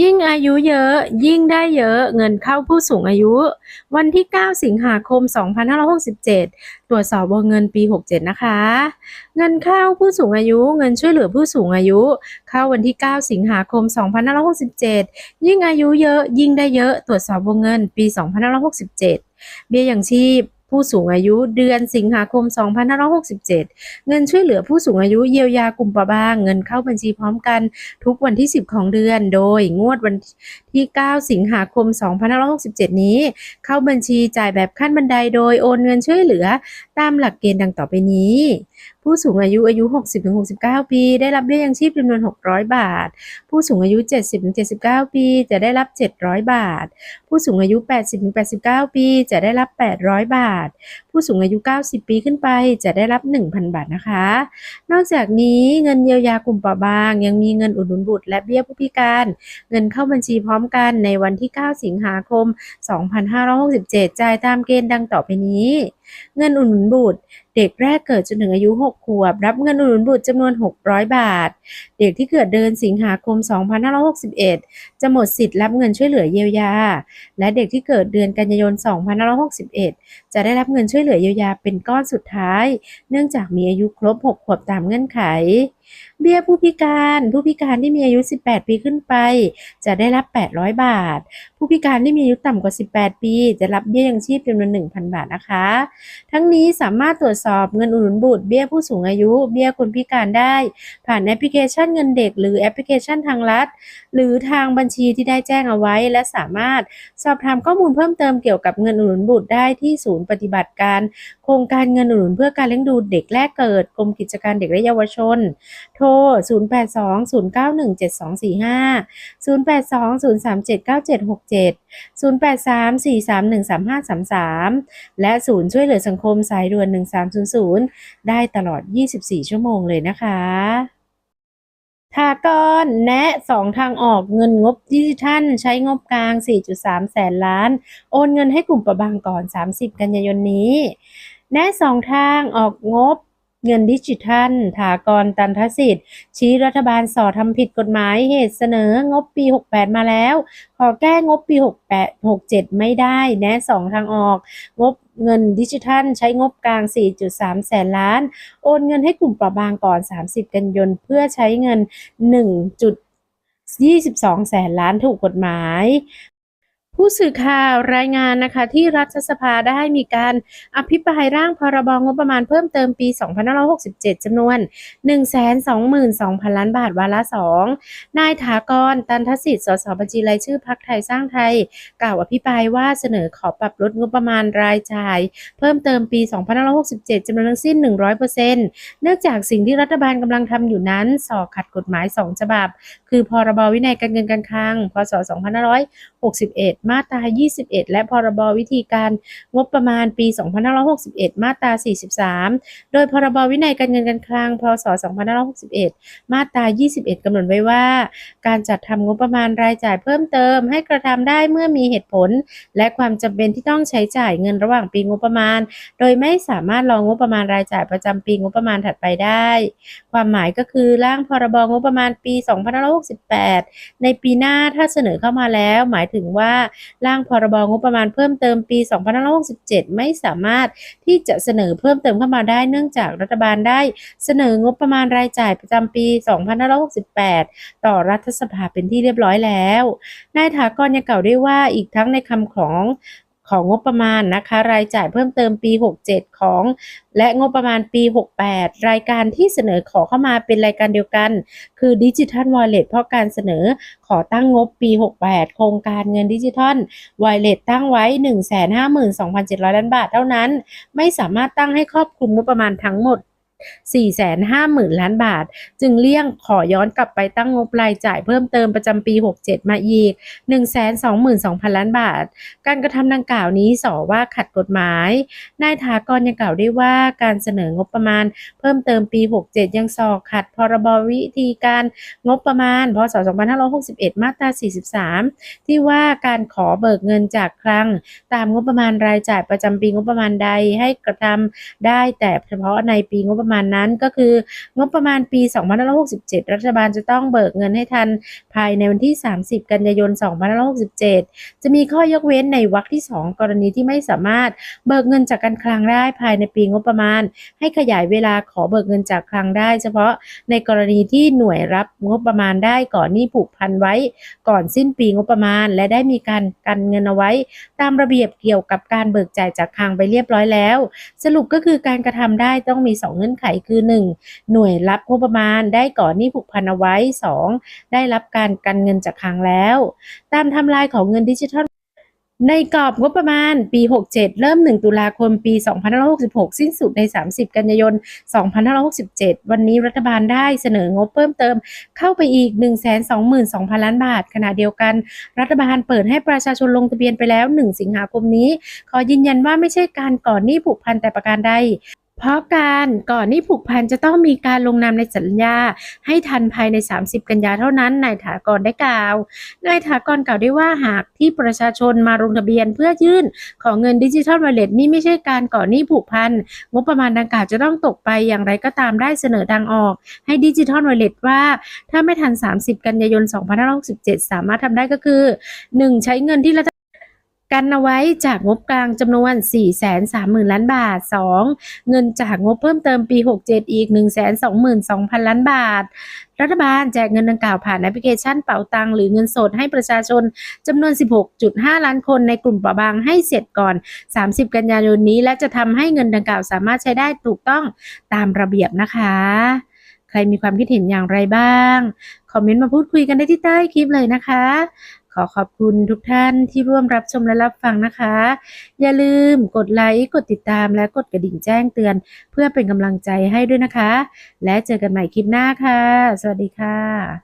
ยิ่งอายุเยอะ ยิ่งได้เยอะเงินเข้าผู้สูงอายุ วันที่ 9 สิงหาคม 2567 ตรวจสอบวงเงินปี 67 นะคะ เงินเข้าผู้สูงอายุเงินช่วยเหลือผู้สูงอายุ เข้าวันที่ 9 สิงหาคม 2567 ยิ่งอายุเยอะ ยิ่งได้เยอะตรวจสอบวงเงินปี 2567 เบี้ยอยังชีพ ผู้สูงอายุเดือนสิงหาคม 2567 เงินช่วยเหลือผู้สูงอายุเยียวยากลุ่มเปราะบาง เงินเข้าบัญชีพร้อมกันทุกวันที่ 10 ของเดือน โดยงวดวันที่ 9 สิงหาคม 2567 นี้ เข้าบัญชีจ่ายแบบขั้นบันไดโดยโอนเงินช่วยเหลือตามหลักเกณฑ์ดังต่อไปนี้ ผู้สูงอายุอายุ 60-69 ปี ได้รับเบี้ยยังชีพจำนวน 600 บาท ผู้สูงอายุ 70-79 ปี จะได้รับ 700 บาท ผู้สูงอายุ 80-89 ปี จะได้รับ 800 บาท ผู้สูงอายุ 90 ปีขึ้นไป จะได้รับ 1,000 บาทนะคะ นอกจากนี้เงินเยียวยากลุ่มเปราะบาง ยังมีเงินอุดหนุนบุตรและเบี้ยผู้พิการ เงินเข้าบัญชีพร้อมกันในวันที่ 9 สิงหาคม 2567 จ่ายตามเกณฑ์ดังต่อไปนี้ เงินอุดหนุนบุตร เด็กแรกเกิดจนถึงอายุ 6 ขวบ รับเงินอุดหนุนบุตรจำนวน 600 บาท เด็กที่เกิดเดือนสิงหาคม 2561 จะหมดสิทธิ์รับเงินช่วยเหลือเยียวยา และเด็กที่เกิดเดือนกันยายน 2561 จะได้รับเงินช่วยเหลือเยียวยาเป็นก้อนสุดท้าย เนื่องจากมีอายุครบ 6 ขวบตามเงื่อนไข เบี้ยผู้พิการผู้พิการที่มีอายุ 18 ปีขึ้นไป จะได้รับ 800 บาท ผู้พิการที่มีอายุต่ำกว่า 18 ปี จะรับเบี้ยยังชีพจำนวน 1,000 บาทนะคะ ทั้งนี้สามารถตรวจสอบเงินอุดหนุนบุตรเบี้ยผู้สูงอายุ เบี้ยคนพิการได้ ผ่านแอปพลิเคชันเงินเด็ก หรือแอปพลิเคชันทางรัฐ หรือทางบัญชีที่ได้แจ้งเอาไว้ และสามารถสอบถามข้อมูลเพิ่มเติมเกี่ยวกับเงินอุดหนุนบุตรได้ที่ศูนย์ปฏิบัติการ ครงการเงินอุดหนุนเพื่อการเลี้ยงดูเด็กแรกเกิดกรมกิจการเด็กและเยาวชน โทร 0820917245 082-0379767 083-431-3533 และ ศูนย์ช่วยเหลือสังคมสายด่วน 1300 ได้ตลอด 24 ชั่วโมงเลยนะคะทากรแนะ 2 ทางออกเงินงบดิจิทัล ใช้งบกลาง 4.3 แสนล้าน โอนเงินให้กลุ่มประบางก่อน 30 กันยายนนี้ แนะ2ทางออกงบเงินดิจิทัล ถากรตันทสิทธิ์ ชี้รัฐบาลสอทำผิดกฎหมายเหตุเสนองบปี 68 มาแล้ว ขอแก้งบปี 68 67 ไม่ได้ แนะ2ทางออก งบเงินดิจิทัล ใช้งบกลาง 4.3 แสนล้าน โอนเงินให้กลุ่มเปราะบางก่อน 30 กันยายนเพื่อใช้เงิน 1.22 แสนล้านถูกกฎหมาย ผู้สื่อข่าวรายงานนะคะที่รัฐสภาได้มีการอภิปรายร่างพรบงบประมาณเพิ่มเติมปี 2567จำนวน 122,000 ล้านบาทวาระ2นายถากร ตันทสิทธิ์ สสบัญชีรายชื่อพักไทยสร้างไทย กล่าวอภิปรายว่าเสนอขอปรับลดงบประมาณรายจ่าย เพิ่มเติมปี 2567จำนวนทั้งสิ้น 100%เนื่องจากสิ่งที่รัฐบาลกำลังทำอยู่นั้นสอขัดกฎหมาย 2 ฉบับ คือพรบวินัยการเงินการคลังพศ2561มาตรา 21 และพรบวิธีการงบประมาณปี 2561 มาตรา 43 โดยพรบวินัยการเงินการคลัง พศ 2561 มาตรา 21 กำหนดไว้ว่า การจัดทำงบประมาณรายจ่ายเพิ่มเติม ให้กระทำได้เมื่อมีเหตุผล และความจำเป็นที่ต้องใช้จ่ายเงินระหว่างปีงบประมาณ โดยไม่สามารถรองงบประมาณรายจ่ายประจำปีงบประมาณถัดไปได้ ความหมายก็คือร่างพรบงบประมาณปี 2568 ในปีหน้าถ้าเสนอเข้ามาแล้ว หมายถึงว่าร่างพรบงบประมาณเพิ่มเติมปี2567 ไม่สามารถที่จะเสนอเพิ่มเติมเข้ามาได้เนื่องจากรัฐบาลได้เสนองบประมาณรายจ่ายประจำปี2568 ต่อรัฐสภาเป็นที่เรียบร้อยแล้ว นายถากรยังกล่าวด้วยว่าอีกทั้งในคำของ ของงบประมาณนะคะ รายจ่ายเพิ่มเติมปี 67 ของ และงบประมาณปี 68 รายการที่เสนอขอเข้ามาเป็นรายการเดียวกัน คือดิจิทัลวอลเล็ตเพราะการเสนอขอตั้งงบปี 68 โครงการเงินดิจิทัลวอลเล็ตตั้งไว้ 152,700 ล้านบาทเท่านั้น ไม่สามารถตั้งให้ครอบคลุมงบประมาณทั้งหมด 450,000 ล้านบาท จึงเลี่ยงขอย้อนกลับไปตั้งงบรายจ่ายเพิ่มเติมประจำปี 67 มาอีก 122,000 ล้านบาท การกระทำดังกล่าวนี้สอว่าขัดกฎหมาย นายถากรยังกล่าวได้ว่าการเสนองบประมาณ เพิ่มเติมปี 67 ยังสอขัดพรบวิธีการงบประมาณ พศ 2561 มาตรา 43 ที่ว่าการขอเบิกเงินจากคลัง ตามงบประมาณรายจ่ายประจำปีงบประมาณใดให้กระทำได้แต่เฉพาะในปีงบประมาณมาณนั้นก็คืองบประมาณปี 2567 รัฐบาลจะต้องเบิกเงินให้ทันภายในวันที่ 30 กันยายน 2567 จะมีข้อยกเว้นในวรรคที่ 2 กรณีที่ไม่สามารถเบิกเงินจากการคลังได้ภายในปีงบประมาณ ให้ขยายเวลาขอเบิกเงินจากคลังได้ เฉพาะในกรณีที่หน่วยรับงบประมาณได้ก่อนหนี้ผูกพันไว้ ก่อนสิ้นปีงบประมาณ และได้มีการกันเงินเอาไว้ ตามระเบียบเกี่ยวกับการเบิกจ่ายจากคลังไปเรียบร้อยแล้ว สรุปก็คือการกระทำได้ต้องมี 2 เงื่อนไขคือ 1. หน่วยรับงบประมาณได้ก่อนหนี้ผูกพันเอาไว้ 2. ได้รับการกันเงินจากคลังแล้ว ตามทำลายของเงินดิจิทัลในกรอบงบประมาณปี 67 เริ่ม 1 ตุลาคม ปี 2566 สิ้นสุดใน 30 กันยายน 2567 วันนี้รัฐบาลได้เสนองบเพิ่มเติมเข้าไปอีก 122,000 ล้านบาท ขณะเดียวกัน รัฐบาลเปิดให้ประชาชนลงทะเบียนไปแล้ว 1 สิงหาคมนี้ ขอยืนยันว่าไม่ใช่การก่อนหนี้ผูกพันแต่ประการใด เพราะการก่อนหนี้ผูกพันจะต้องมีการลงนามในสัญญา ให้ทันภายใน 30 กันยาเท่านั้นนายถากรได้กล่าวนายถากรกล่าวได้ว่าหากที่ประชาชนมาลงทะเบียนเพื่อยื่นขอเงินดิจิทัลวอลเล็ตนี่ไม่ใช่การก่อนหนี้ผูกพันงบประมาณดังกล่าวจะต้องตกไปอย่างไรก็ตามได้เสนอทางออก ให้ดิจิทัลวอลเล็ตว่า ถ้าไม่ทัน 30 กันยายน 2567 สามารถทำได้ก็คือ 1. ใช้เงินที่รัฐ กันเอาไว้จากงบกลางจำนวน 430,000 ล้านบาท 2. เงินจากงบเพิ่มเติมปี 67 อีก 122,000 ล้านบาท รัฐบาลแจกเงินดังกล่าวผ่านแอปพลิเคชันเป๋าตังหรือเงินสดให้ประชาชนจำนวน 16.5 ล้านคนในกลุ่มเปราะบางให้เสร็จก่อน 30 กันยายนนี้ และจะทำให้เงินดังกล่าวสามารถใช้ได้ถูกต้องตามระเบียบนะคะ ใครมีความคิดเห็นอย่างไรบ้าง คอมเมนต์มาพูดคุยกันได้ที่ใต้คลิปเลยนะคะ ขอขอบคุณทุกท่านที่ร่วมรับชมและรับฟังนะคะ อย่าลืมกดไลค์ กดติดตามและกดกระดิ่งแจ้งเตือน เพื่อเป็นกำลังใจให้ด้วยนะคะ และเจอกันใหม่คลิปหน้าค่ะ สวัสดีค่ะ